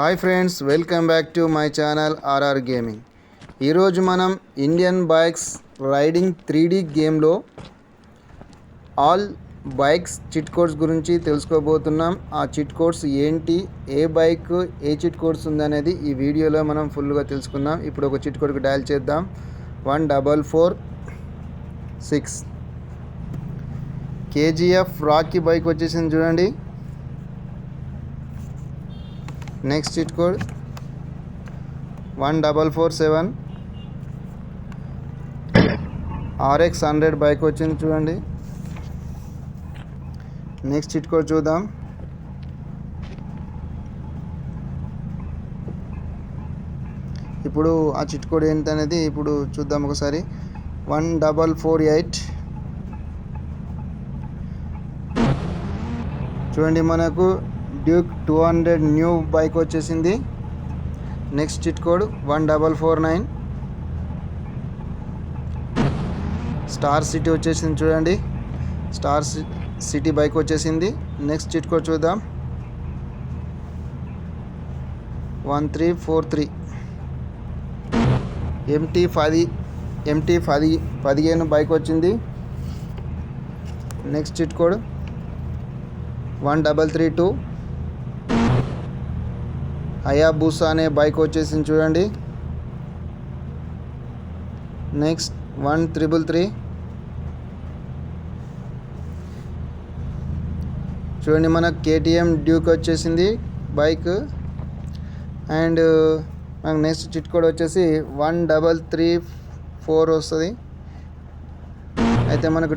Hi friends welcome back to my channel RR gaming. ఈరోజు మనం Indian bikes riding three D గేమ్లో all bikes cheat codes గురించి తెలుసుకోబోతున్నాం. ఆ చిట్ కోడ్స్ ఏంటి ఏ బైక్ ఏ చిట్ కోడ్స్ ఉందనేది ఈ వీడియోలో మనం ఫుల్గా తెలుసుకుందాం. ఇప్పుడు ఒక చిట్ కోడ్కి డయల్ చేద్దాం. One double four six. KGF Rocky bike వచ్చేసింది చూడండి. Next cheat code one double four seven RX hundred bike వచ్చింది చూడండి. నెక్స్ట్ చిట్ కోడ్ చూద్దాం. ఇప్పుడు ఆ చిట్ కోడ్ ఏంటనేది ఇప్పుడు చూద్దాం ఒకసారి. వన్ డబల్ ఫోర్ ఎయిట్ చూడండి మనకు Duke two hundred new bike వచ్చేసింది. Next cheat code one double four nine Star City వచ్చేసింది చూడండి. స్టార్ సిటీ బైక్ వచ్చేసింది. నెక్స్ట్ చిట్ కోడ్ చూద్దాం. One three four three MT పది ఎంటీ పది పదిహేను బైక్ వచ్చింది. Next cheat code one double three two Hayabusa అనే బైక్ వచ్చేసింది చూడండి. Next one triple three. చూడండి మనకు కేటీఎం డ్యూక్ వచ్చేసింది బైక్. అండ్ మనకు నెక్స్ట్ చిట్ కోడ్ వచ్చేసి వన్ డబల్ త్రీ ఫోర్ వస్తుంది. అయితే మనకు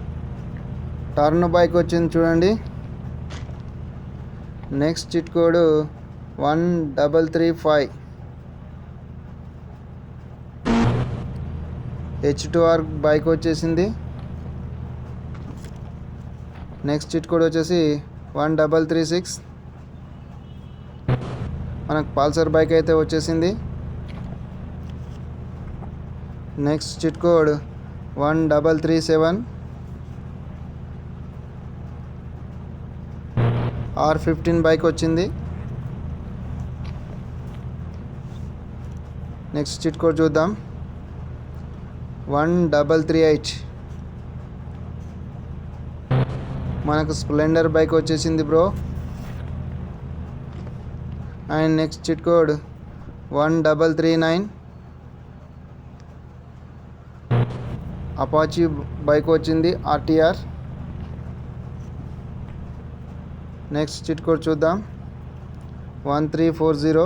టర్న్ బైక్ వచ్చింది చూడండి. Next cheat code one double three five. H two R bike వచ్చేసింది. నెక్స్ట్ చిట్ కోడ్ వచ్చేసి వన్ డబల్ త్రీ సిక్స్. మనకు పల్సర్ బైక్ అయితే వచ్చేసింది. Next cheat code one double three seven. R fifteen bike వచ్చింది. Next cheat code చూద్దాం. One double three eight మనకు Splendor bike వచ్చేసింది bro. And next cheat code one double three nine. Apache bike వచ్చింది RTR. Next cheat code చూద్దాం. One three four zero.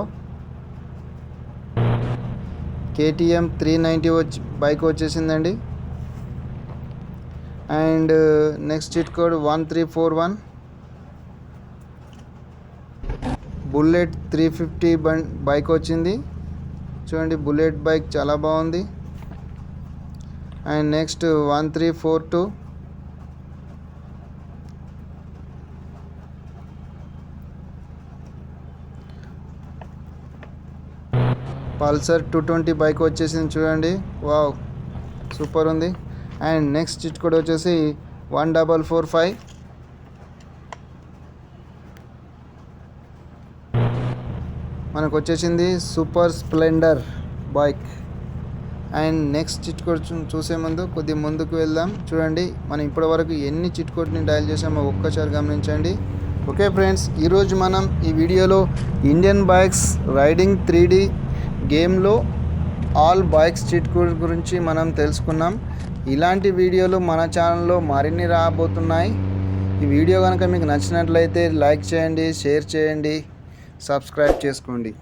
KTM three ninety వచ్చి bike వచ్చేసిందండి. And next cheat code one three four one. Bullet three fifty Bam bike వచ్చింది. చూడండి bullet bike చాలా బాగుంది. And next one three four two. Pulsar two twenty bike వచ్చేసింది చూడండి. Wow super ఉంది. And next it కూడా వచ్చేసి వన్ డబల్ ఫోర్ ఫైవ్. మనకు వచ్చేసింది super Splendor bike. And next cheat code చూసే ముందు కొద్ది ముందుకు వెళ్దాం. చూడండి మనం ఇప్పటివరకు ఎన్ని చిట్కోడ్ని డయల్ చేసామో ఒక్కసారి గమనించండి. ఓకే ఫ్రెండ్స్ ఈరోజు మనం ఈ వీడియోలో Indian bikes riding three D గేమ్లో ఆల్ బైక్స్ చిట్ కోడ్ గురించి మనం తెలుసుకున్నాం. ఇలాంటి వీడియోలు మన ఛానల్లో మరిన్ని రాబోతున్నాయి. ఈ వీడియో కనుక మీకు నచ్చినట్లయితే లైక్ చేయండి షేర్ చేయండి సబ్స్క్రైబ్ చేసుకోండి.